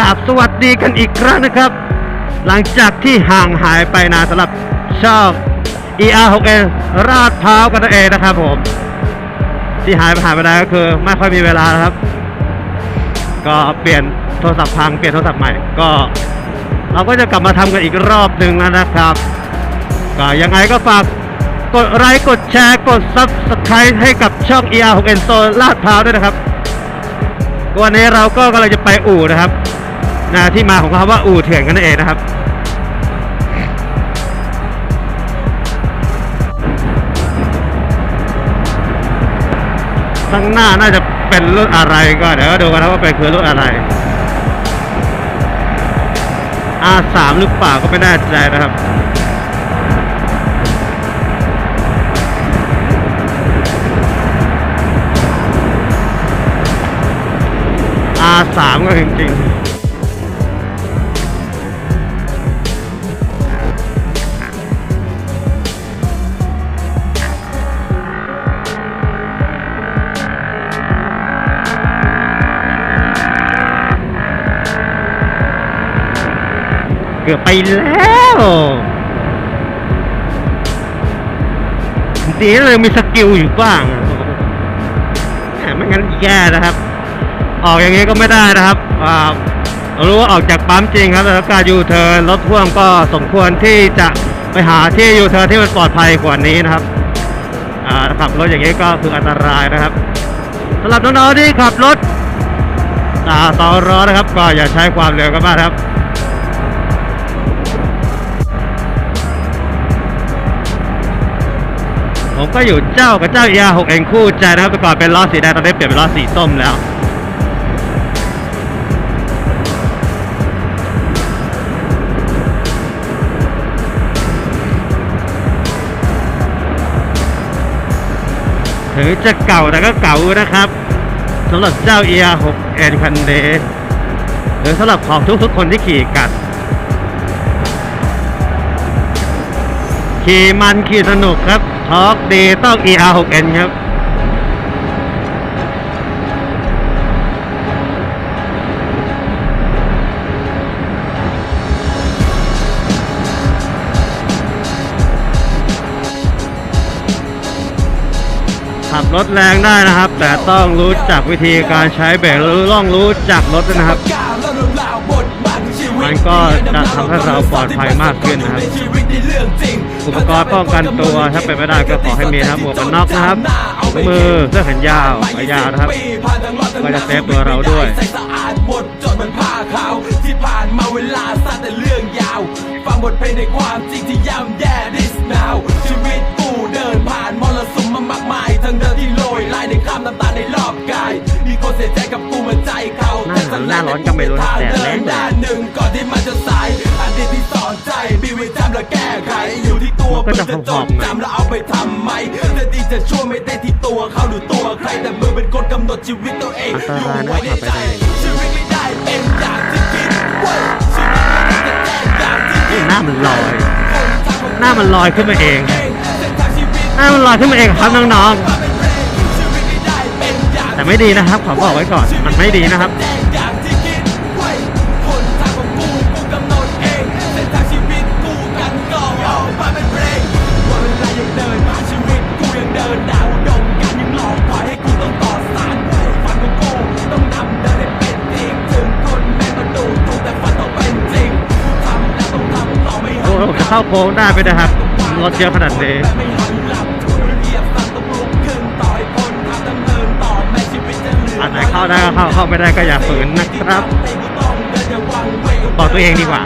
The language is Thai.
กราบสวัสดีกันอีกครั้งนะครับ หลังจากที่ห่างหายไปนานสำหรับช่อง ER6N ราดพร้าวกันนั่นเองนะครับผม ที่หายไปหายไปได้ก็คือไม่ค่อยมีเวลาครับ ก็เปลี่ยนโทรศัพท์พังเปลี่ยนโทรศัพท์ใหม่ ก็ เราก็จะกลับมาทำกันอีกรอบหนึ่งแล้วนะครับ ก็ยังไงก็ฝากกดไลค์กดแชร์กด Subscribe ให้กับช่อง ER6N โซนลาดพร้าวด้วยนะครับ วันนี้เราก็กำลังจะไปอู่นะครับ นะที่มาของคำว่าอู่เถื่อนกันนั่นเองนะครับข้างหน้าน่าจะเป็นรถอะไรก็เดี๋ยวดูกันนะว่าเป็นคือรถอะไร R3 หรือเปล่าก็ไม่แน่ใจนะครับ R3 ก็จริงๆ เกือบไปแล้วดีเลยมีสกิลอยู่บ้างแหมไม่งั้นแย่นะครับ ออกอย่างนี้ก็ไม่ได้นะครับอ่ารู้ว่าออกจากปั๊มจริงครับแล้วการยูเทิร์นรถพ่วงก็สมควรที่จะไปหาที่ยูเทิร์นที่มันปลอดภัยกว่านี้นะครับขับรถอย่างนี้ก็คืออันตรายนะครับสำหรับน้องๆที่ขับรถต่อรอนะครับ ก็อย่าใช้ความเร็วกันมากครับ ผมก็อยู่เจ้ากับเจ้า ER 6เองคู่ใจนะครับแต่ก่อนเป็นล้อสีแดงตอนนี้เปลี่ยนเป็นล้อสีส้มแล้วถึงจะเก่าแต่ก็เก่านะครับสำหรับเจ้า ER 6 N คันนี้หรือสำหรับของทุกๆคนที่ขี่กัน ขี่มันขี่สนุกครับ ทอกดีต้อง ER 6 N ครับ ขับรถแรงได้นะครับ แต่ต้องรู้จักวิธีการใช้เบรกหรือต้องรู้จักรถด้วยนะครับ มันก็จะทำให้เราปลอดภัยมากขึ้นนะครับ อุปกรณ์ป้องกันตัวถ้าเป็นไม่ได้ก็ขอให้มีนะครับหมวกกันน็อกนะครับถุงมือเสื้อแขนยาวขายาวนะครับก็จะเซฟตัวเราด้วยใส่สะอาดหมดจนมันผ้าขาวที่ผ่านมาเวลาสั้นแต่เรื่องยาว ฟังบทเพลงในความจริงที่ย่ำแย่ this now ชีวิตกูเดินผ่านมรสุมมามากมาย ทั้งเดินที่โรยลายในคราบน้ำตาในรอบกาย มีคนเสียใจกับกูเหมือนใจเขาหน้าหนาวหน้าร้อนก็ไม่รู้นะแต่แรงเลยด้านหนึ่ง มีไว้จำและแก้ไขอยู่ที่ตัวมันก็จะมึงหอบๆหน่อย จำแล้วเอาไปทำไหมจะดีจะชั่วไม่ได้ที่ตัวเขาหรือตัวใครแต่มึงเป็นคนกำหนดชีวิตตัวเอง อันตอยู่รายนะไว้ในขับไปใจ ได้ ชีวิตไม่ได้เป็นอย่างที่คิดเว้ยชีวิตไม่ได้จะแจ้อย่างที่คิดหน้ามันลอย คนทางของหน้ามันลอยขึ้นมาเอง เองเส้นทางชีวิตหน้ามันลอยขึ้นมาเองครับน้องมาเป็นเพลงชีวิตไม่ได้เป็นอย่างๆ แต่ไม่ดีนะครับ ขอบอกไว้ก่อน มันไม่ดีนะครับ แจ้ง เข้าโค้งได้ไปนะครับรถเยอะขนาดนี้ไม่หันหลังเหยียบสั่นต้องลุกขึ้นต่อให้พ้นทางดำเนินต่อแม้ชีวิตจะเหลืออันไหนเข้าได้ก็เข้าเข้าไม่ได้ก็อย่าฝืนนะครับบอกตัวเองดีกว่า